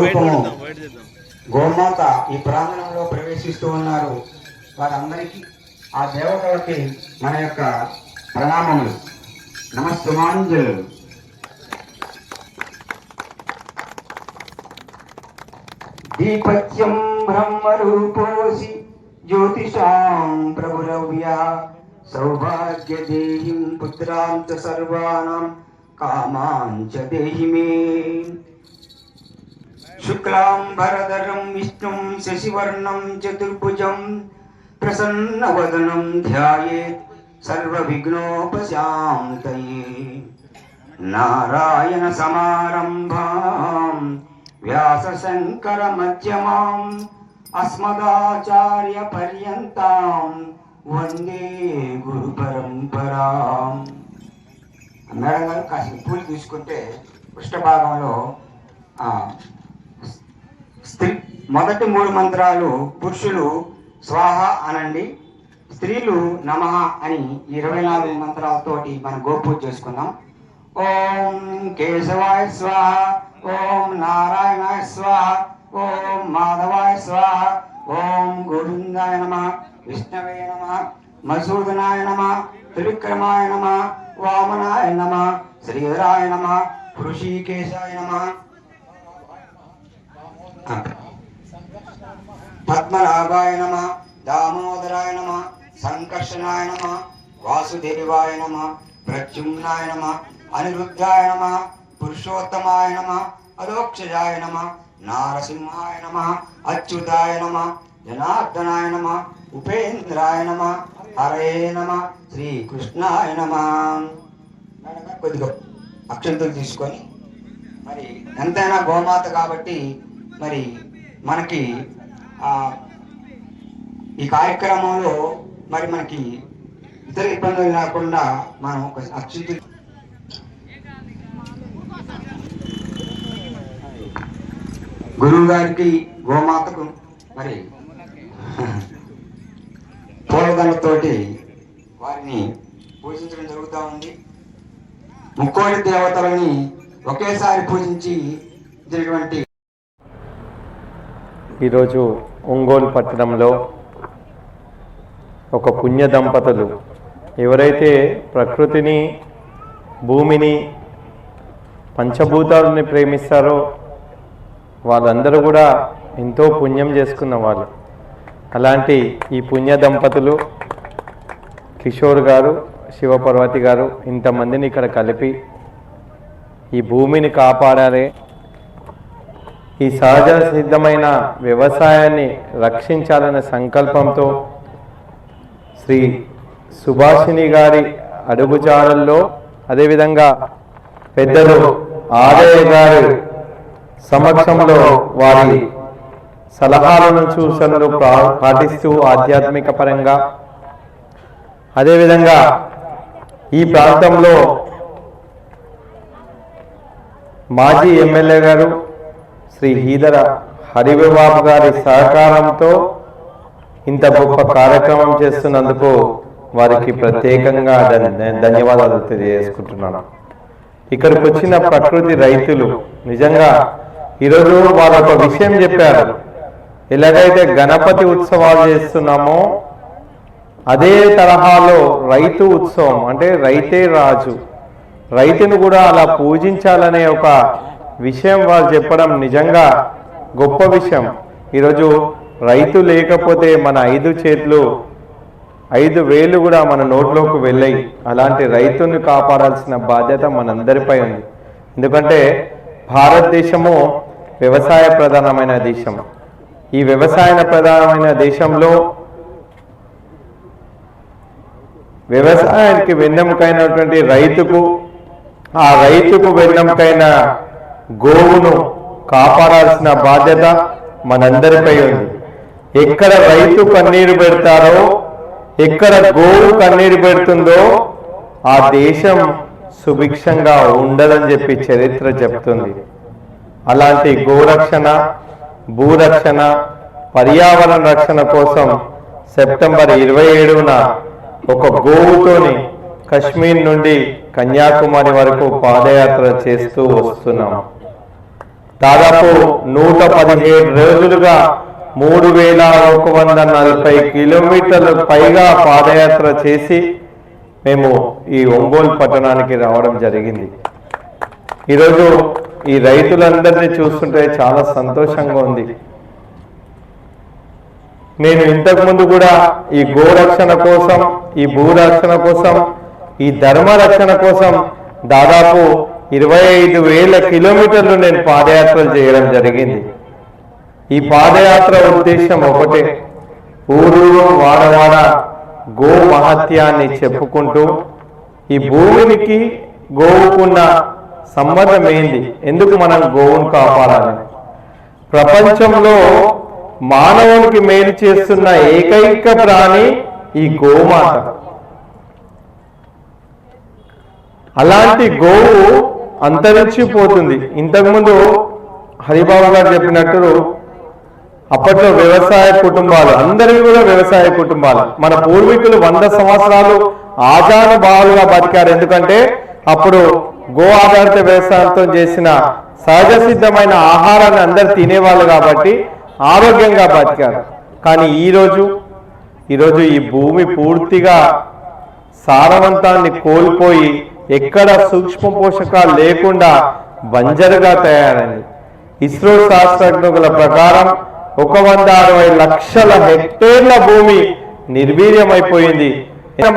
స్వరూపము గోమాత ఈ ప్రాంగణంలో ప్రవేశిస్తూ ఉన్నారు. వారందరికీ ఆ దేవతలకి మన యొక్క ప్రణామములు. నమస్తమాంజలు దీపత్యం బ్రహ్మరూపోసి జ్యోతిషాం ప్రభురవ్యా. సౌభాగ్యదేహిం పుత్రాం చ సర్వాణం కామాం చ దేహి మే శుక్లాంబరధరం విష్ణుం శశివర్ణం చతుర్భుజం ప్రసన్నవదనం ధ్యాయేత్ సర్వవిఘ్నోపశాంతయే నారాయణ సమారంభాం వ్యాసశంకర మధ్యమాం అస్మదాచార్య పర్యంతాం వందే గురు పరంపరాం మేడం గారు కాసిన పూలు తీసుకుంటే పృష్ఠభాగంలో ఆ, స్త్రీ మొదటి మూడు మంత్రాలు పురుషులు స్వాహ అనండి స్త్రీలు నమః అని ఇరవై నాలుగు మంత్రాలతోటి మనం గోపూజ చేసుకుందాం. ఓం కేశవాయ స్వాహ ఓం నారాయణాయ స్వాహ ఓం మాధవాయ స్వాహ ఓం గోవిందాయ నమ విష్ణవే నమ మసూదనాయ నమ త్రివిక్రమాయ నమ వామనాయ నమ శ్రీధరాయ నమ ఋషికేశాయ నమ. పద్మనాభాయ నమ దామోదరాయ నమ సంకర్షణాయ నమ వాసుదేవాయ నమ ప్రత్యుమ్నాయ నమ అనిరుద్ధాయ నమ పురుషోత్తమాయ నమ అరోక్షజాయ నమ నారసింహాయ నమ అచ్యుతాయ నమ జనార్దనాయ నమ ఉపేంద్రాయ నమ హరే నమ శ్రీకృష్ణాయ నమ. కొద్దిగా అక్షంతలు తీసుకొని మరి ఎంతైనా గోమాత కాబట్టి మరి మనకి ఈ కార్యక్రమంలో మరి మనకి ఇతర ఇబ్బందులు లేకుండా మనం ఒక అక్షింతలు గురువు గారికి గోమాతకు మరి పూలదండతోటి వారిని పూజించడం జరుగుతూ ఉంది. ముక్కోటి దేవతలని ఒకేసారి పూజించి జరిగినటువంటి ఈరోజు ఒంగోలు పట్టణంలో ఒక పుణ్య దంపతులు. ఎవరైతే ప్రకృతిని భూమిని పంచభూతాలని ప్రేమిస్తారో వాళ్ళందరూ కూడా ఎంతో పుణ్యం చేసుకున్న వాళ్ళు. అలాంటి ఈ పుణ్య దంపతులు కిషోర్ గారు శివపార్వతి గారు ఇంతమందిని ఇక్కడ కలిపి ఈ భూమిని కాపాడాలి ఈ సహజ సిద్ధమైన వ్యవసాయాన్ని రక్షించాలనే సంకల్పంతో శ్రీ సుభాషిణి గారి అడుగుజాడల్లో అదేవిధంగా పెద్దలు ఆదయ్య గారి సమక్షంలో వారి సలహాలను సూచనలు పాటిస్తూ ఆధ్యాత్మిక పరంగా. అదేవిధంగా ఈ ప్రాంతంలో మాజీ ఎమ్మెల్యే గారు శ్రీ హీదర హరిబాబు గారి సహకారంతో ఇంత గొప్ప కార్యక్రమం చేస్తున్నందుకు వారికి ప్రత్యేకంగా ధన్యవాదాలు తెలియజేసుకుంటున్నాను. ఇక్కడికి వచ్చిన ప్రకృతి రైతులు నిజంగా ఈరోజు వారు ఒక విషయం చెప్పారు. ఎలాగైతే గణపతి ఉత్సవాలు చేస్తున్నామో అదే తరహాలో రైతు ఉత్సవం అంటే రైతే రాజు. రైతును కూడా అలా పూజించాలనే ఒక విషయం వాళ్ళు చెప్పడం నిజంగా గొప్ప విషయం. ఈరోజు రైతు లేకపోతే మన ఐదు చేతులు ఐదు వేలు కూడా మన నోట్లోకి వెళ్ళాయి. అలాంటి రైతుని కాపాడాల్సిన బాధ్యత మనందరిపై ఉంది. ఎందుకంటే భారతదేశము వ్యవసాయ ప్రధానమైన దేశం. ఈ వ్యవసాయ ప్రధానమైన దేశంలో వ్యవసాయానికి వెన్నెముకైనటువంటి రైతుకు ఆ రైతుకు వెన్నెముకైన గోవును కాపాడాల్సిన బాధ్యత మనందరిపై ఉంది. ఎక్కడ రైతు కన్నీరు పెడతారో ఎక్కడ గోవు కన్నీరు పెడుతుందో ఆ దేశం సుభిక్షంగా ఉండదని చెప్పి చరిత్ర చెప్తుంది. అలాంటి గోరక్షణ భూరక్షణ పర్యావరణ రక్షణ కోసం సెప్టెంబర్ ఇరవై ఏడున ఒక గోవుతోని కశ్మీర్ నుండి కన్యాకుమారి వరకు పాదయాత్ర చేస్తూ వస్తున్నాం. దాదాపు నూట పదిహేడు రోజులుగా మూడు వేల ఒక వంద నలభై కిలోమీటర్లు పైగా పాదయాత్ర చేసి మేము ఈ ఒంగోలు పట్టణానికి రావడం జరిగింది. ఈరోజు ఈ రైతులందరినీ చూస్తుంటే చాలా సంతోషంగా ఉంది. నేను ఇంతకుముందు కూడా ఈ గోరక్షణ కోసం ఈ భూరక్షణ కోసం ఈ ధర్మ రక్షణ కోసం దాదాపు ఇరవై ఐదు వేల కిలోమీటర్లు నేను పాదయాత్రలు చేయడం జరిగింది. ఈ పాదయాత్ర ఉద్దేశం ఒకటే. ఊరూరు వాడవాడ గో మహత్యాన్ని చెప్పుకుంటూ ఈ భూమికి గోవుకున్న సంబంధం ఏంది? ఎందుకు మనం గోవును కాపాడాలి? ప్రపంచంలో మానవునికి మేలు చేస్తున్న ఏకైక ప్రాణి ఈ గోమాత. అలాంటి గోవు అంతరించిపోతుంది. ఇంతకుముందు హరిబాబు గారు చెప్పినట్టు అప్పట్లో వ్యవసాయ కుటుంబాలు అందరివి కూడా వ్యవసాయ కుటుంబాలు. మన పూర్వీకులు వంద సంవత్సరాలు ఆజానుభావులుగా బతికారు. ఎందుకంటే అప్పుడు గో ఆధారిత వ్యవసాయంతో చేసిన సహజ సిద్ధమైన ఆహారాన్ని అందరు తినేవాళ్ళు కాబట్టి ఆరోగ్యంగా బతికారు. కానీ ఈరోజు ఈరోజు ఈ భూమి పూర్తిగా సారవంతాన్ని కోల్పోయి ఎక్కడ సూక్ష్మ పోషకాలు లేకుండా బంజరుగా తయారైంది. ఇస్రో శాస్త్రజ్ఞుల ప్రకారం ఒక వంద అరవై లక్షల హెక్టేర్ల భూమి నిర్వీర్యమైపోయింది.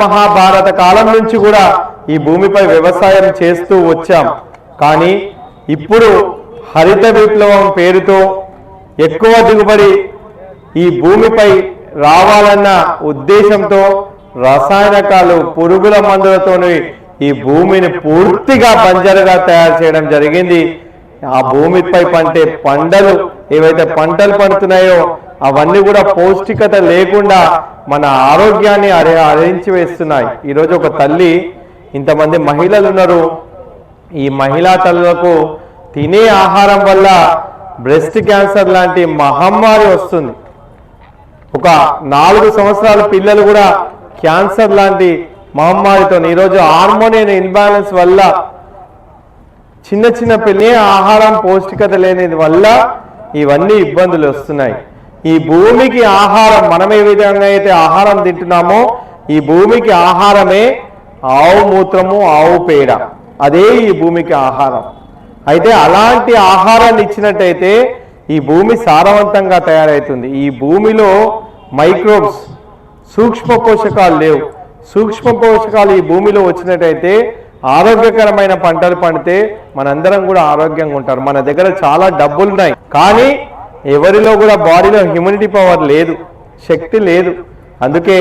మహాభారత కాలం నుంచి కూడా ఈ భూమిపై వ్యవసాయం చేస్తూ వచ్చాం. కానీ ఇప్పుడు హరిత విప్లవం పేరుతో ఎక్కువ దిగుబడి ఈ భూమిపై రావాలన్న ఉద్దేశంతో రసాయనకాలు పురుగుల మందులతోని ఈ భూమిని పూర్తిగా బంజరుగా తయారు చేయడం జరిగింది. ఆ భూమిపై పంటే పంటలు ఏవైతే పంటలు పండుతున్నాయో అవన్నీ కూడా పౌష్టికత లేకుండా మన ఆరోగ్యాన్ని అరే అరించి వేస్తున్నాయి ఈరోజు ఒక తల్లి ఇంతమంది మహిళలు ఉన్నారు. ఈ మహిళా తల్లులకు తినే ఆహారం వల్ల బ్రెస్ట్ క్యాన్సర్ లాంటి మహమ్మారి వస్తుంది. ఒక నాలుగు సంవత్సరాల పిల్లలు కూడా క్యాన్సర్ లాంటి మహమ్మారితో ఈరోజు హార్మోనియన్ ఇన్బ్యాలెన్స్ వల్ల చిన్న చిన్న పిల్లే ఆహారం పౌష్టికత లేని వల్ల ఇవన్నీ ఇబ్బందులు వస్తున్నాయి. ఈ భూమికి ఆహారం మనం ఏ విధంగా అయితే ఆహారం తింటున్నామో ఈ భూమికి ఆహారమే ఆవు మూత్రము ఆవు పేడ. అదే ఈ భూమికి ఆహారం. అయితే అలాంటి ఆహారాన్ని ఇచ్చినట్టయితే ఈ భూమి సారవంతంగా తయారవుతుంది ఈ భూమిలో మైక్రోబ్స్ సూక్ష్మ పోషకాలు లేవు. సూక్ష్మ పోషకాలు ఈ భూమిలో వచ్చినట్టయితే ఆరోగ్యకరమైన పంటలు పండితే మనందరం కూడా ఆరోగ్యంగా ఉంటారు. మన దగ్గర చాలా డబ్బులు ఉన్నాయి కానీ ఎవరిలో కూడా బాడీలో హ్యూమినిటీ పవర్ లేదు శక్తి లేదు. అందుకే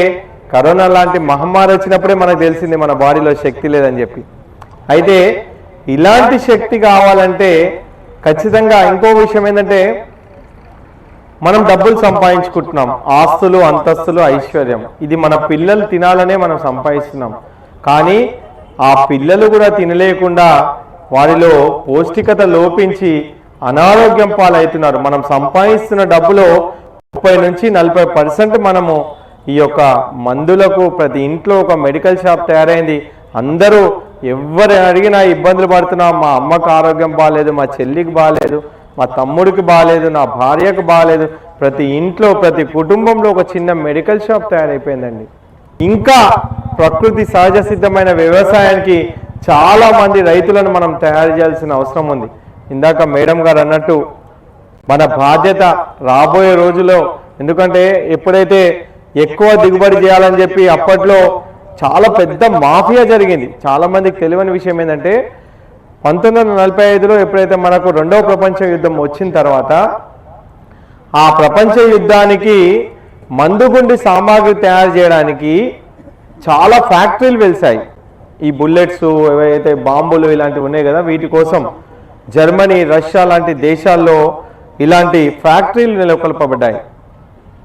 కరోనా లాంటి మహమ్మారి వచ్చినప్పుడే మనకు తెలిసింది మన బాడీలో శక్తి లేదని చెప్పి. అయితే ఇలాంటి శక్తి కావాలంటే ఖచ్చితంగా ఇంకో విషయం ఏంటంటే మనం డబ్బులు సంపాదించుకుంటున్నాం. ఆస్తులు అంతస్తులు ఐశ్వర్యం. ఇది మన పిల్లలు తినాలనే మనం సంపాదిస్తున్నాం. కానీ ఆ పిల్లలు కూడా తినలేకుండా వారిలో పౌష్టికత లోపించి అనారోగ్యం పాలవుతున్నారు. మనం సంపాదిస్తున్న డబ్బులో ముప్పై నుంచి నలభై పర్సెంట్ మనము ఈ యొక్క మందులకు ప్రతి ఇంట్లో ఒక మెడికల్ షాప్ తయారైంది. అందరూ ఎవరు అడిగినా ఇబ్బందులు పడుతున్నాం. మా అమ్మకు ఆరోగ్యం బాగాలేదు మా చెల్లికి బాగాలేదు మా తమ్ముడికి బాగాలేదు నా భార్యకు బాగాలేదు ప్రతి ఇంట్లో ప్రతి కుటుంబంలో ఒక చిన్న మెడికల్ షాప్ తయారైపోయిందండి. ఇంకా ప్రకృతి సహజ సిద్ధమైన వ్యవసాయానికి చాలా మంది రైతులను మనం తయారు చేయాల్సిన అవసరం ఉంది. ఇందాక మేడం గారు అన్నట్టు మన బాధ్యత రాబోయే రోజులో ఎందుకంటే ఎప్పుడైతే ఎక్కువ దిగుబడి చేయాలని చెప్పి అప్పట్లో చాలా పెద్ద మాఫియా జరిగింది. చాలా మందికి తెలియని విషయం ఏంటంటే పంతొమ్మిది వందల నలభై ఐదులో ఎప్పుడైతే మనకు రెండవ ప్రపంచ యుద్ధం వచ్చిన తర్వాత ఆ ప్రపంచ యుద్ధానికి మందుగుండి సామాగ్రి తయారు చేయడానికి చాలా ఫ్యాక్టరీలు వెలిసాయి ఈ బుల్లెట్స్ ఏవైతే బాంబులు ఇలాంటివి ఉన్నాయి కదా వీటి కోసం జర్మనీ రష్యా లాంటి దేశాల్లో ఇలాంటి ఫ్యాక్టరీలు నెలకొల్పబడ్డాయి.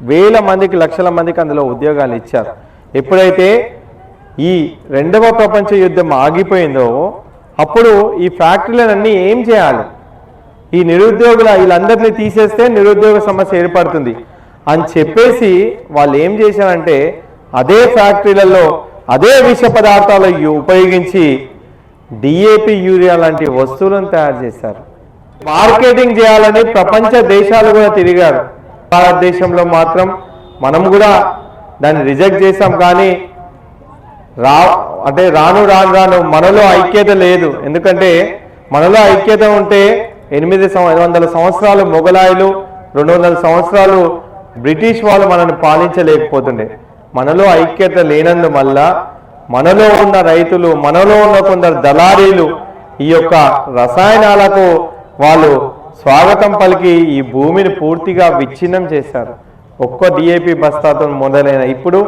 వేల మందికి లక్షల మందికి అందులో ఉద్యోగాలు ఇచ్చారు. ఎప్పుడైతే ఈ రెండవ ప్రపంచ యుద్ధం ఆగిపోయిందో అప్పుడు ఈ ఫ్యాక్టరీలన్నీ ఏం చేయాలి? ఈ నిరుద్యోగుల వీళ్ళందరినీ తీసేస్తే నిరుద్యోగ సమస్య ఏర్పడుతుంది. అని చెప్పేసి వాళ్ళు ఏం చేశారంటే అదే ఫ్యాక్టరీలలో అదే విష పదార్థాలు ఉపయోగించి డిఏపి యూరియా లాంటి వస్తువులను తయారు చేశారు. మార్కెటింగ్ చేయాలని ప్రపంచ దేశాలు కూడా తిరిగారు. భారతదేశంలో మాత్రం మనం కూడా దాన్ని రిజెక్ట్ చేసాం కానీ రా అంటే రాను రాను రాను మనలో ఐక్యత లేదు. ఎందుకంటే మనలో ఐక్యత ఉంటే ఎనిమిది వందల సంవత్సరాలు మొఘలాయిలు రెండు వందల సంవత్సరాలు బ్రిటిష్ వాళ్ళు మనల్ని పాలించలేకపోతుండే. మనలో ఐక్యత లేనందు వల్ల మనలో ఉన్న రైతులు మనలో ఉన్న కొందరు దళారీలు ఈ యొక్క రసాయనాలకు వాళ్ళు స్వాగతం పలికి ఈ భూమిని పూర్తిగా విచ్ఛిన్నం చేశారు. ఒక్క డిఏపి బస్తాతో మొదలైన ఇప్పుడు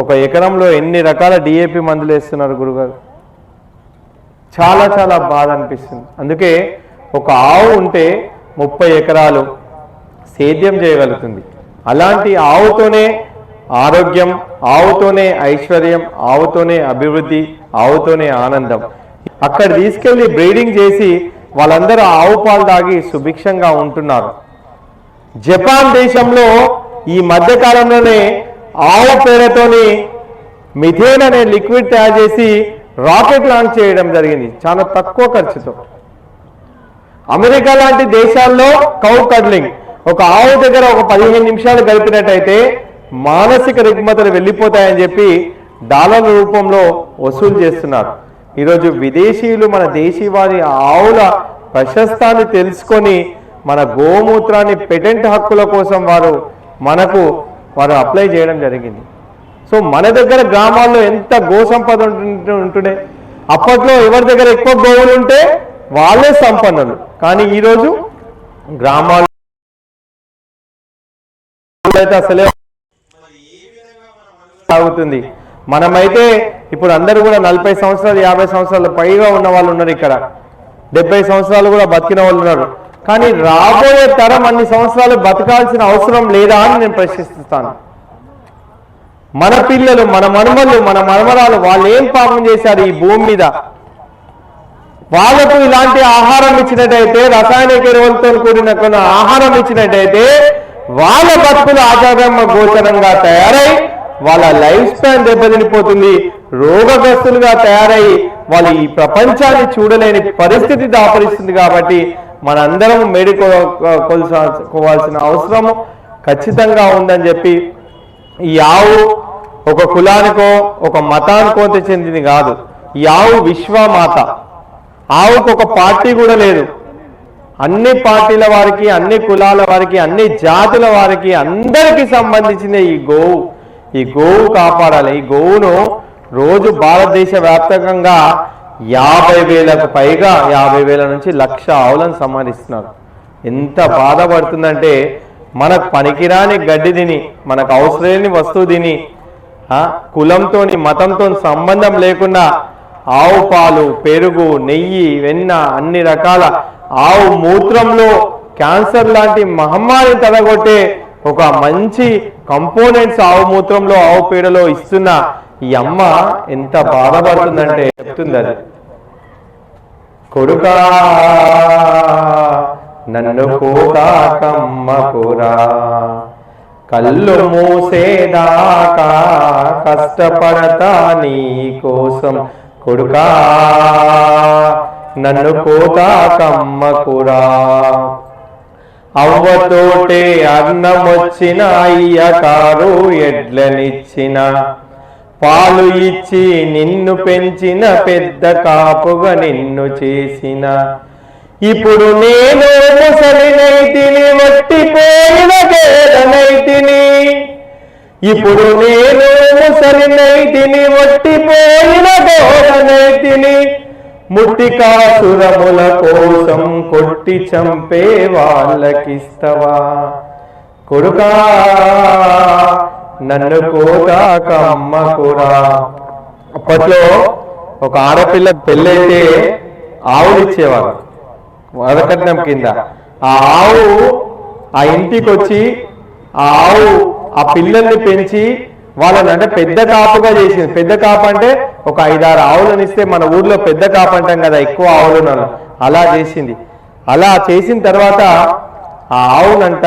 ఒక ఎకరంలో ఎన్ని రకాల డిఏపి మందులు వేస్తున్నారు గురుగారు? చాలా చాలా బాధ అనిపిస్తుంది. అందుకే ఒక ఆవు ఉంటే ముప్పై ఎకరాలు సేద్యం చేయగలుగుతుంది. అలాంటి ఆవుతోనే ఆరోగ్యం ఆవుతోనే ఐశ్వర్యం ఆవుతోనే అభివృద్ధి ఆవుతోనే ఆనందం. అక్కడ తీసుకెళ్ళి బ్రీడింగ్ చేసి వాళ్ళందరూ ఆవు పాలు తాగి సుభిక్షంగా ఉంటున్నారు. జపాన్ దేశంలో ఈ మధ్య కాలంలోనే ఆవు పేడతోని మిథేన్ అనే లిక్విడ్ తయారు చేసి రాకెట్ లాంచ్ చేయడం జరిగింది. చాలా తక్కువ ఖర్చుతో. అమెరికా లాంటి దేశాల్లో కౌ కడ్లింగ్. ఒక ఆవు దగ్గర ఒక పదిహేను నిమిషాలు గడిపినట్టయితే మానసిక రుగ్మతలు వెళ్ళిపోతాయని చెప్పి డాలర్ల రూపంలో వసూలు చేస్తున్నారు. ఈరోజు విదేశీయులు మన దేశీ వారి ఆవుల ప్రశస్తాన్ని తెలుసుకొని మన గోమూత్రాన్ని పెటెంట్ హక్కుల కోసం వారు మనకు వారు అప్లై చేయడం జరిగింది. సో మన దగ్గర గ్రామాల్లో ఎంత గో సంపద ఉంటుండే అప్పట్లో ఎవరి దగ్గర ఎక్కువ గోవులు ఉంటే వాళ్ళే సంపన్నులు. కానీ ఈరోజు గ్రామాల్లో అయితే అసలే సాగుతుంది. మనమైతే ఇప్పుడు అందరూ కూడా నలభై సంవత్సరాలు యాభై సంవత్సరాలు పైగా ఉన్న వాళ్ళు ఉన్నారు ఇక్కడ. డెబ్బై సంవత్సరాలు కూడా బతికిన వాళ్ళు ఉన్నారు. కానీ రాబోయే తరం అన్ని సంవత్సరాలు బతకాల్సిన అవసరం లేదా అని నేను ప్రశ్నిస్తాను మన పిల్లలు మన మనుమలు మన మనమరాలు వాళ్ళు ఏం పాపం చేశారు ఈ భూమి మీద? వాళ్ళకు ఇలాంటి ఆహారం ఇచ్చినట్టయితే రసాయనిక ఎరువులతో కూడిన కొన్ని ఆహారం ఇచ్చినట్టయితే వాళ్ళ బతుకులు ఆచారమ్మ గోచరంగా తయారై వాళ్ళ లైఫ్ స్పాన్ దెబ్బతినిపోతుంది రోగగ్రస్తులుగా తయారై వాళ్ళు ఈ ప్రపంచాన్ని చూడలేని పరిస్థితి దాపరిస్తుంది కాబట్టి మనందరం మేడుకోవాల్సిన అవసరం ఖచ్చితంగా ఉందని చెప్పి ఈ ఆవు ఒక కులానికో ఒక మతానికో చెందింది కాదు. ఈ ఆవు విశ్వమాత. ఆవుకు ఒక పార్టీ కూడా లేదు. అన్ని పార్టీల వారికి అన్ని కులాల వారికి అన్ని జాతుల వారికి అందరికీ సంబంధించిన ఈ గోవు. ఈ గోవు కాపాడాలి. ఈ గోవును రోజు భారతదేశ వ్యాప్తంగా యాభై వేలకు పైగా యాభై వేల నుంచి లక్ష ఆవులను సంహరిస్తున్నారు. ఎంత బాధపడుతుందంటే మనకు పనికిరాని గడ్డి తిని మనకు అవసరలేని వస్తువు తిని కులంతో కులంతోని మతంతో సంబంధం లేకుండా ఆవు పాలు పెరుగు నెయ్యి వెన్న అన్ని రకాల ఆవు మూత్రంలో క్యాన్సర్ లాంటి మహమ్మారి తడగొట్టే ఒక మంచి కంపోనెంట్స్ ఆవు మూత్రంలో ఆవు పేడలో ఇస్తున్న ఈ అమ్మ ఎంత బాధపడుతుందంటే చెప్తుంది అది కొడుకా నన్ను కోతాకమ్మకురా కళ్ళు మూసేదాకా కష్టపడతా నీ కోసం కొడుకా నన్ను కోతాకమ్మకురా అవ్వతోటే అన్నమొచ్చిన అయ్య కారు ఎడ్లనిచ్చిన పాలు ఇచ్చి నిన్ను పెంచిన పెద్ద కాపుగా నిన్ను చేసిన. ఇప్పుడు నేను ముసలినైతిని వట్టిపోయిన గేదనైతిని ఇప్పుడు నేను ముసలినైతిని వట్టిపోయిన గోడనైతిని ముట్టికాసురముల కోసం కొట్టి చంపే వాళ్ళకిస్తవా. కొడుకా నన్ను కూడా అమ్మ కూడా. అప్పట్లో ఒక ఆడపిల్ల పెళ్ళైతే ఆవులు ఇచ్చేవారు వరకట్నం కింద. ఆ ఆవు ఆ ఇంటికి వచ్చి ఆ ఆవు ఆ పిల్లల్ని పెంచి వాళ్ళని అంటే పెద్ద కాపుగా చేసింది. పెద్ద కాపు అంటే ఒక ఐదారు ఆవులను ఇస్తే మన ఊర్లో పెద్ద కాపు అంటాం కదా ఎక్కువ ఆవులు అలా చేసింది. అలా చేసిన తర్వాత ఆ ఆవునంట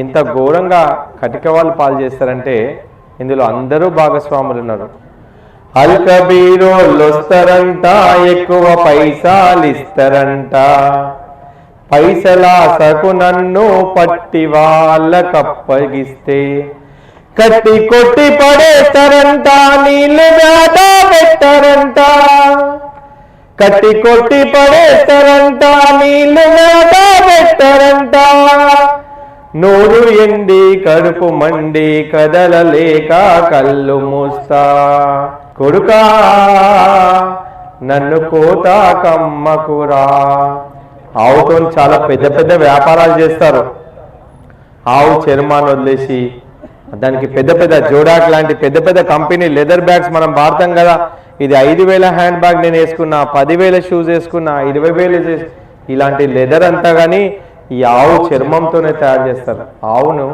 ఇంత ఘోరంగా కటిక వాళ్ళు పాలు చేస్తారంటే ఇందులో అందరూ భాగస్వాములు ఉన్నారు. అల్కబీరోళ్ళు వస్తారంట ఎక్కువ పైసాలు ఇస్తారంట పైసలాసకు నన్ను పట్టి వాళ్ళకప్పగిస్తే కట్టి కొట్టి పడేస్తారంట నీళ్ళు మేత పెట్టారంట. కట్టి కొట్టి పడేస్తారంట నీళ్ళు మేత పెట్టారంట. నోరు ఎండి కడుపు మండి కదలలేక కళ్ళు మూస్తా. కొడుకా నన్ను కోత కమ్మకురా ఆవుతో చాలా పెద్ద పెద్ద వ్యాపారాలు చేస్తారు. ఆవు చర్మాన్ని వదిలేసి దానికి పెద్ద పెద్ద జోడాక్ లాంటి పెద్ద పెద్ద కంపెనీ లెదర్ బ్యాగ్స్ మనం వాడతాం కదా. ఇది ఐదు వేల హ్యాండ్ బ్యాగ్ నేను వేసుకున్నా పదివేల షూస్ వేసుకున్నా ఇరవై వేలు ఇలాంటి లెదర్ అంతా కానీ ఈ ఆవు చర్మంతోనే తయారు చేస్తారు. ఆవును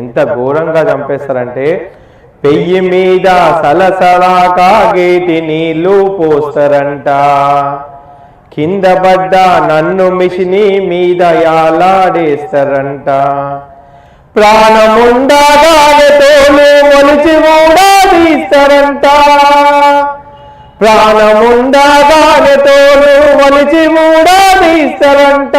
ఎంత ఘోరంగా చంపేస్తారంటే పెయ్యి మీద సలసలా కాగేటి నీళ్ళు పోస్తారంట. కింద పడ్డ నన్ను మిషిని మీద యాలాడేస్తారంట. ప్రాణముండగానే తోలు మొలిచి మూడాదీస్తారంట ప్రాణముండగానే తోలు మొలిచి మూడాదీస్తారంట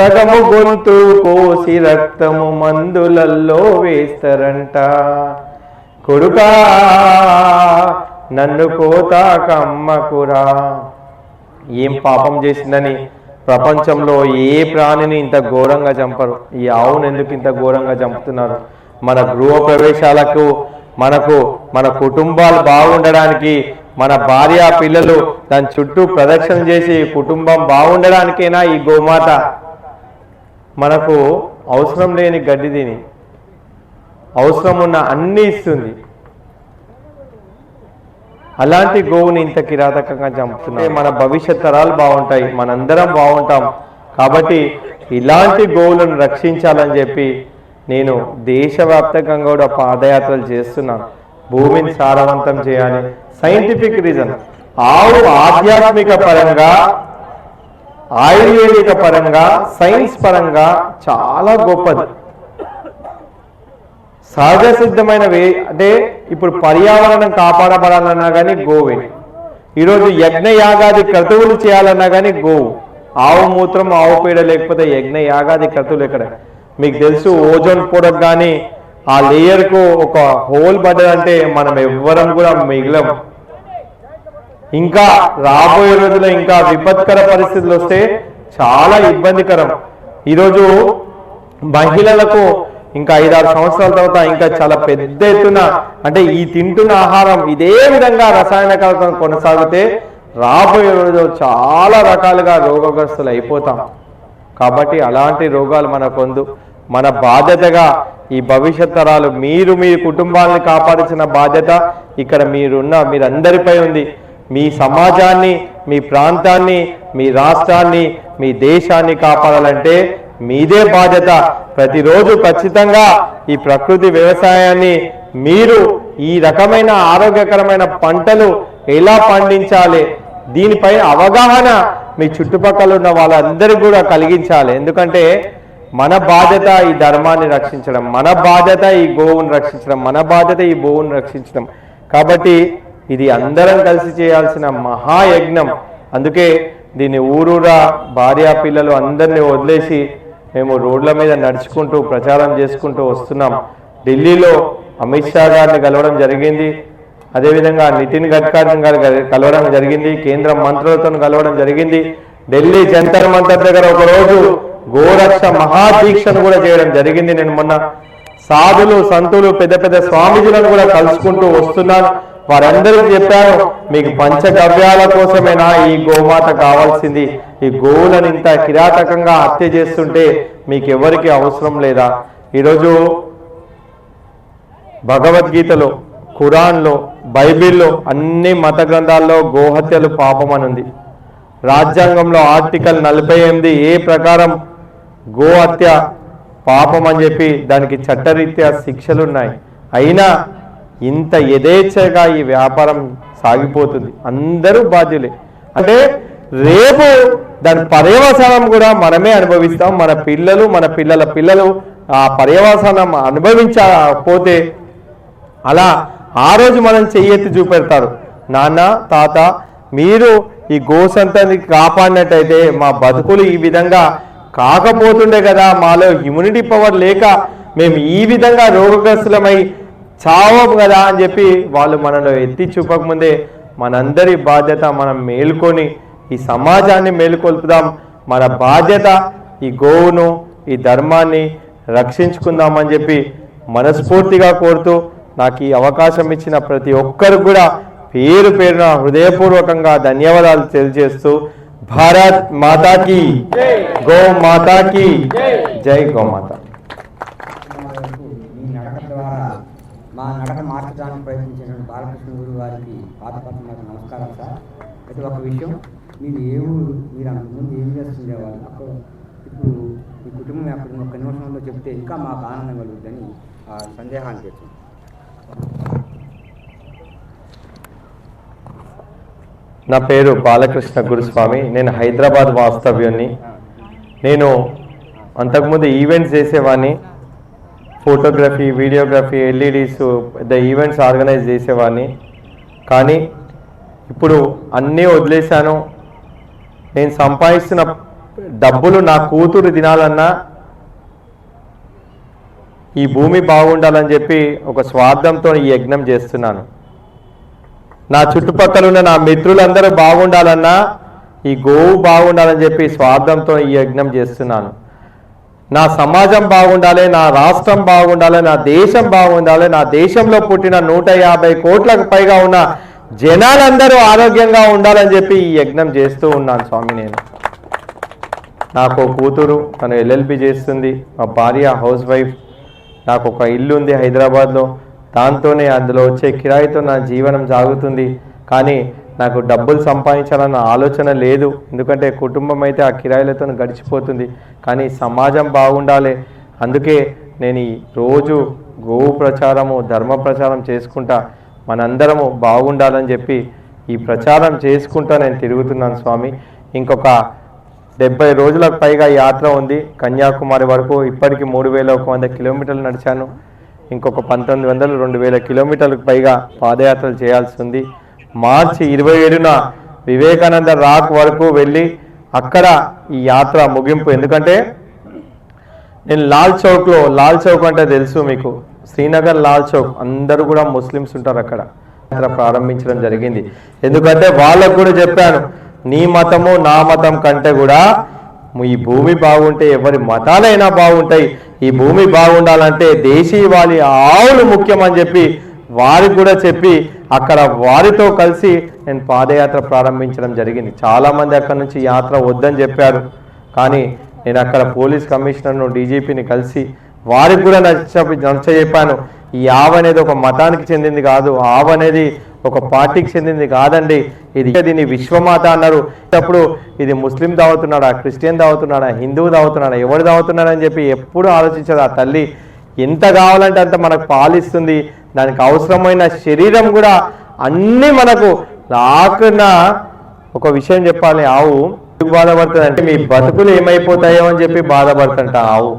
సగము గొంతు కోసి రక్తము మందులల్లో వేస్తారంట. కొడుకా నన్ను కోత కమ్మకురా. ఏం పాపం చేసిందని ప్రపంచంలో ఏ ప్రాణిని ఇంత ఘోరంగా చంపరు? ఈ ఆవును ఎందుకు ఇంత ఘోరంగా చంపుతున్నారు? మన గృహ ప్రవేశాలకు మనకు మన కుటుంబాలు బాగుండడానికి మన భార్య పిల్లలు దాని చుట్టూ ప్రదక్షిణ చేసి కుటుంబం బాగుండడానికైనా ఈ గోమాత? మనకు అవసరం లేని గడ్డి తిని అవసరం ఉన్న అన్ని ఇస్తుంది. అలాంటి గోవుని ఇంత కిరాతకంగా చంపుతున్నాయి మన భవిష్యత్ తరాలు బాగుంటాయి మనందరం బాగుంటాం. కాబట్టి ఇలాంటి గోవులను రక్షించాలని చెప్పి నేను దేశవ్యాప్తంగా కూడా పాదయాత్రలు చేస్తున్నాను. భూమిని సారవంతం చేయాలి. సైంటిఫిక్ రీజన్ ఆవు ఆధ్యాత్మిక పరంగా ఆయుర్వేదిక పరంగా సైన్స్ పరంగా చాలా గొప్పది. సహజ సిద్ధమైన వే అంటే ఇప్పుడు పర్యావరణం కాపాడబడాలన్నా కానీ గోవే. ఈరోజు యజ్ఞ యాగాది క్రతువులు చేయాలన్నా కానీ గోవు. ఆవు మూత్రం ఆవు పేడ లేకపోతే యజ్ఞ యాగాది క్రతువులు ఎక్కడ? మీకు తెలుసు ఓజోన్ పొడకు కానీ ఆ లేయర్కు ఒక హోల్ పడ్డదంటే మనం ఎవ్వరం కూడా మిగిలం. ఇంకా రాబోయే రోజుల్లో ఇంకా విపత్కర పరిస్థితులు వస్తే చాలా ఇబ్బందికరం. ఈరోజు మహిళలకు ఇంకా ఐదారు సంవత్సరాల తర్వాత ఇంకా చాలా పెద్ద ఎత్తున అంటే ఈ తింటున్న ఆహారం ఇదే విధంగా రసాయన కలకం కొనసాగితే రాబోయే రోజు చాలా రకాలుగా రోగగ్రస్తులు అయిపోతాం. కాబట్టి అలాంటి రోగాలు మనకొందు మన బాధ్యతగా ఈ భవిష్యత్ తరాలు మీరు మీ కుటుంబాలను కాపాడాల్సిన బాధ్యత ఇక్కడ మీరున్న మీరందరిపై ఉంది. మీ సమాజాన్ని మీ ప్రాంతాన్ని మీ రాష్ట్రాన్ని మీ దేశాన్ని కాపాడాలంటే మీదే బాధ్యత. ప్రతిరోజు ఖచ్చితంగా ఈ ప్రకృతి వ్యవసాయాన్ని మీరు ఈ రకమైన ఆరోగ్యకరమైన పంటలు ఎలా పండించాలి? దీనిపై అవగాహన మీ చుట్టుపక్కల ఉన్న వాళ్ళందరికీ కూడా కలిగించాలి. ఎందుకంటే మన బాధ్యత ఈ ధర్మాన్ని రక్షించడం మన బాధ్యత ఈ గోవును రక్షించడం మన బాధ్యత ఈ గోవును రక్షించడం. కాబట్టి ఇది అందరం కలిసి చేయాల్సిన మహాయజ్ఞం. అందుకే దీన్ని ఊరూరా భార్యా పిల్లలు అందరినీ వదిలేసి మేము రోడ్ల మీద నడుచుకుంటూ ప్రచారం చేసుకుంటూ వస్తున్నాం. ఢిల్లీలో అమిత్ షా గారిని కలవడం జరిగింది. అదేవిధంగా నితిన్ గడ్కరీ గారు కలవడం జరిగింది. కేంద్ర మంత్రులతో కలవడం జరిగింది. ఢిల్లీ జంతర్ మంతర్ దగ్గర ఒకరోజు గోరక్ష మహాదీక్షను కూడా చేయడం జరిగింది. నేను మొన్న సాధులు సంతులు పెద్ద పెద్ద స్వామీజీలను కూడా కలుసుకుంటూ వస్తున్నాను. వారందరికీ చెప్పాను మీకు పంచగవ్యాల కోసమేనా ఈ గోమాత కావాల్సింది. ఈ గోవులను ఇంత కిరాతకంగా హత్య చేస్తుంటే మీకు ఎవరికి అవసరం లేదా? ఈరోజు భగవద్గీతలో ఖురాన్లో బైబిల్లో అన్ని మత గ్రంథాల్లో గోహత్యలు పాపం అని ఉంది రాజ్యాంగంలో ఆర్టికల్ నలభై ఎనిమిది ఏ ప్రకారం గోహత్య పాపం అని చెప్పి దానికి చట్టరీత్యా శిక్షలు ఉన్నాయి అయినా ఇంత యథేచ్ఛగా ఈ వ్యాపారం సాగిపోతుంది. అందరూ బాధ్యులే. అంటే రేపు దాని పర్యవసానం కూడా మనమే అనుభవిస్తాం. మన పిల్లలు మన పిల్లల పిల్లలు ఆ పర్యవసానం అనుభవించకపోతే అలా ఆ రోజు మనం చెయ్యెత్తి చూపెడతారు. నాన్న తాత మీరు ఈ గోసంతని కాపాడినట్టయితే మా బతుకులు ఈ విధంగా కాకపోతుండే కదా. మాలో ఇమ్యూనిటీ పవర్ లేక మేము ఈ విధంగా రోగగ్రస్తులమై చావం కదా అని చెప్పి వాళ్ళు మనలో ఎత్తి చూపకముందే మనందరి బాధ్యత మనం మేల్కొని ఈ సమాజాన్ని మేలుకొల్పుదాం. మన బాధ్యత ఈ గోవును ఈ ధర్మాన్ని రక్షించుకుందామని చెప్పి మనస్ఫూర్తిగా కోరుతూ నాకు ఈ అవకాశం ఇచ్చిన ప్రతి ఒక్కరు కూడా పేరు పేరున హృదయపూర్వకంగా ధన్యవాదాలు తెలియజేస్తూ భారత్ మాతాకి గో మాతాకి జై గోమాత మీ నడక ద్వారా మా నడక మార్చడానికి ప్రయత్నించినటువంటి బాలకృష్ణ గురు గారికి పాతపట్లకు నమస్కారం సార్. అయితే ఒక విషయం మీరు ఏ ఊరు మీరు అంతకుముందు ఏం చేస్తుండేవాళ్ళు అక్కడ ఇప్పుడు మీ కుటుంబం అక్కడ ఒక్క నిమిషంలో చెప్తే ఇంకా మాకు ఆనందం కలుగుతుందని ఆ సందేహాన్ని తెచ్చింది నా పేరు బాలకృష్ణ గురుస్వామి. నేను హైదరాబాద్ వాస్తవ్యుని నేను అంతకుముందు ఈవెంట్స్ చేసేవాడిని ఫోటోగ్రఫీ వీడియోగ్రఫీ ఎల్ఈడీస్ పెద్ద ఈవెంట్స్ ఆర్గనైజ్ చేసేవాడిని. కానీ ఇప్పుడు అన్నీ వదిలేశాను. నేను సంపాదిస్తున్న డబ్బులు నా కూతురు తినాలన్నా ఈ భూమి బాగుండాలని చెప్పి ఒక స్వార్థంతో ఈ యజ్ఞం చేస్తున్నాను. నా చుట్టుపక్కల ఉన్న నా మిత్రులందరూ బాగుండాలన్నా ఈ గోవు బాగుండాలని చెప్పి స్వార్థంతో ఈ యజ్ఞం చేస్తున్నాను. నా సమాజం బాగుండాలి నా రాష్ట్రం బాగుండాలి నా దేశం బాగుండాలి నా దేశంలో పుట్టిన నూట యాభై కోట్లకు పైగా ఉన్న జనాలందరూ ఆరోగ్యంగా ఉండాలని చెప్పి ఈ యజ్ఞం చేస్తూ ఉన్నాను స్వామి నేను. నాకు కూతురు తను ఎల్ఎల్బి చేస్తుంది మా భార్య హౌస్ వైఫ్. నాకు ఒక ఇల్లు ఉంది హైదరాబాద్లో దాంతోనే అందులో వచ్చే కిరాయితో నా జీవనం సాగుతుంది. కానీ నాకు డబ్బులు సంపాదించాలన్న ఆలోచన లేదు. ఎందుకంటే కుటుంబం అయితే ఆ కిరాయిలతో గడిచిపోతుంది. కానీ సమాజం బాగుండాలి. అందుకే నేను ఈ రోజు గోవు ప్రచారము ధర్మ ప్రచారం చేసుకుంటా. మనందరము బాగుండాలని చెప్పి ఈ ప్రచారం చేసుకుంటా నేను తిరుగుతున్నాను స్వామి. ఇంకొక డెబ్బై రోజులకు పైగా యాత్ర ఉంది. కన్యాకుమారి వరకు ఇప్పటికి మూడు వేల ఒక వంద కిలోమీటర్లు నడిచాను. ఇంకొక పంతొమ్మిది వందలు రెండు వేల కిలోమీటర్లకు పైగా పాదయాత్రలు చేయాల్సి ఉంది. మార్చి ఇరవై ఏడున వివేకానంద రాక్ వరకు వెళ్ళి అక్కడ ఈ యాత్ర ముగింపు. ఎందుకంటే నేను లాల్ చౌక్లో లాల్ చౌక్ అంటే తెలుసు మీకు. శ్రీనగర్ లాల్ చౌక్. అందరూ కూడా ముస్లిమ్స్ ఉంటారు అక్కడ. ప్రారంభించడం జరిగింది. ఎందుకంటే వాళ్ళకు కూడా చెప్పాను నీ మతము నా మతం కంటే కూడా ఈ భూమి బాగుంటే ఎవరి మతాలైనా బాగుంటాయి. ఈ భూమి బాగుండాలంటే దేశీయ వాళ్ళ ఆవులు ముఖ్యం అని చెప్పి వారికి కూడా చెప్పి అక్కడ వారితో కలిసి నేను పాదయాత్ర ప్రారంభించడం జరిగింది. చాలామంది అక్కడ నుంచి యాత్ర వద్దని చెప్పారు. కానీ నేను అక్కడ పోలీస్ కమిషనర్ను డీజీపీని కలిసి వారికి కూడా నచ్చ నచ్చ చెప్పాను ఈ ఆవ అనేది ఒక మతానికి చెందింది కాదు. ఆవ అనేది ఒక పార్టీకి చెందింది కాదండి. ఇది దీన్ని విశ్వమాత అన్నారు. అప్పుడు ఇది ముస్లిం దావుతున్నాడా క్రిస్టియన్ దావుతున్నాడా హిందువు దావుతున్నాడా ఎవరు దావుతున్నాడని చెప్పి ఎప్పుడు ఆలోచించదు ఆ తల్లి. ఎంత కావాలంటే అంత మనకు పాలిస్తుంది. దానికి అవసరమైన శరీరం కూడా అన్నీ మనకు రాకుండా ఒక విషయం చెప్పాలి ఆవు ఎందుకు బాధపడుతుంది అంటే మీ బతుకులు ఏమైపోతాయో అని చెప్పి బాధపడుతుంట ఆవు.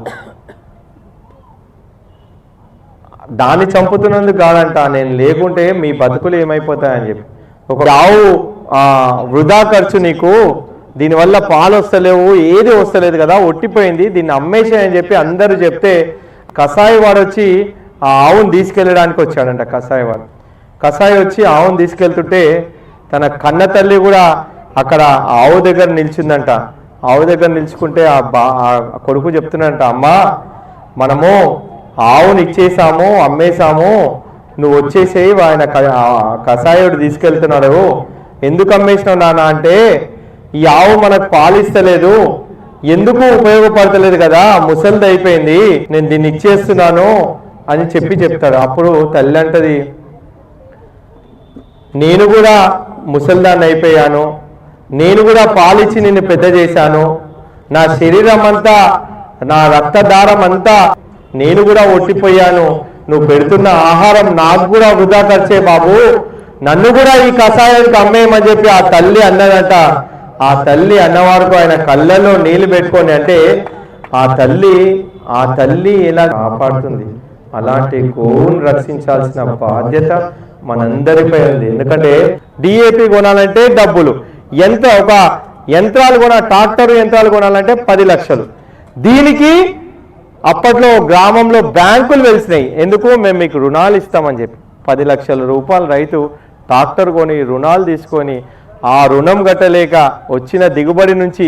దాన్ని చంపుతున్నందుకు కాదంట నేను లేకుంటే మీ బతుకులు ఏమైపోతాయని చెప్పి. ఒక ఆవు వృధా ఖర్చు నీకు దీనివల్ల పాలు వస్తలేవు ఏది వస్తలేదు కదా ఒట్టిపోయింది దీన్ని అమ్మేసాయని చెప్పి అందరూ చెప్తే కషాయి వాడు వచ్చి ఆ ఆవును తీసుకెళ్ళడానికి వచ్చాడంట కషాయి వాడు. కషాయి వచ్చి ఆవును తీసుకెళ్తుంటే తన కన్న తల్లి కూడా అక్కడ ఆవు దగ్గర నిలిచిందంట. ఆవు దగ్గర నిల్చుకుంటే ఆ బా ఆ కొడుకు చెప్తున్నాడంట అమ్మా మనము ఆవుని ఇచ్చేసాము అమ్మేశాము నువ్వు వచ్చేసేయి ఆయన కషాయుడు తీసుకెళ్తున్నాడు. ఎందుకు అమ్మేసినావు నాన్న అంటే ఈ ఆవు మనకు పాలిస్తలేదు ఎందుకు ఉపయోగపడతలేదు కదా ముసలిది అయిపోయింది నేను దీన్ని ఇచ్చేస్తున్నాను అని చెప్పి చెప్తాడు. అప్పుడు తల్లి అంటది నేను కూడా ముసల్దాన్ని అయిపోయాను. నేను కూడా పాలిచ్చి నిన్ను పెద్ద చేశాను. నా శరీరం అంతా నా రక్తదారం అంతా నేను కూడా ఒట్టిపోయాను. నువ్వు పెడుతున్న ఆహారం నాకు కూడా వృధా ఖర్చే బాబు. నన్ను కూడా ఈ కషాయానికి అమ్మేయమని చెప్పి ఆ తల్లి అన్నదంట. ఆ తల్లి అన్నవారికి ఆయన కళ్ళల్లో నీళ్ళు పెట్టుకొని అంటే ఆ తల్లి ఆ తల్లి ఎలా కాపాడుతుంది. అలాంటి గోవును రక్షించాల్సిన బాధ్యత మనందరిపై ఉంది. ఎందుకంటే డిఏపి కొనాలంటే డబ్బులు. ఎంత ఒక యంత్రాలు కొన ట్రాక్టర్ యంత్రాలు కొనాలంటే పది లక్షలు. దీనికి అప్పట్లో గ్రామంలో బ్యాంకులు వెలిసినాయి. ఎందుకు? మేము మీకు రుణాలు ఇస్తామని చెప్పి. పది లక్షల రూపాయలు రైతు ట్రాక్టర్ కొని రుణాలు తీసుకొని ఆ రుణం కట్టలేక వచ్చిన దిగుబడి నుంచి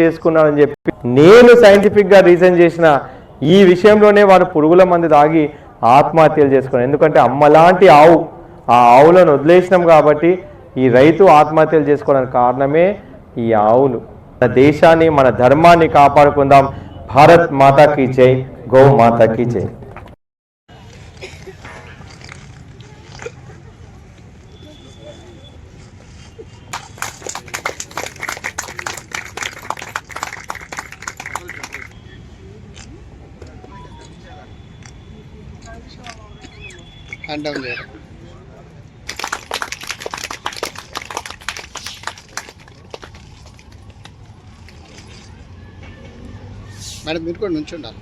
చేసుకున్నాడని చెప్పి నేను సైంటిఫిక్గా రీజన్ చేసిన ఈ విషయంలోనే వారు పురుగుల మంది తాగి ఆత్మహత్యలు చేసుకున్నారు ఎందుకంటే అమ్మలాంటి ఆవు ఆ ఆవులను వదిలేసినాం కాబట్టి ఈ రైతు ఆత్మహత్యలు చేసుకోవడానికి కారణమే ఈ ఆవులు. మన దేశాన్ని మన ధర్మాన్ని కాపాడుకుందాం. భారత్ మాతాకి జై గో మాతాకి జై. హ్యాండ్ డౌన్ చేయడం మేడం మీరు కూడా నుంచి ఉండాలి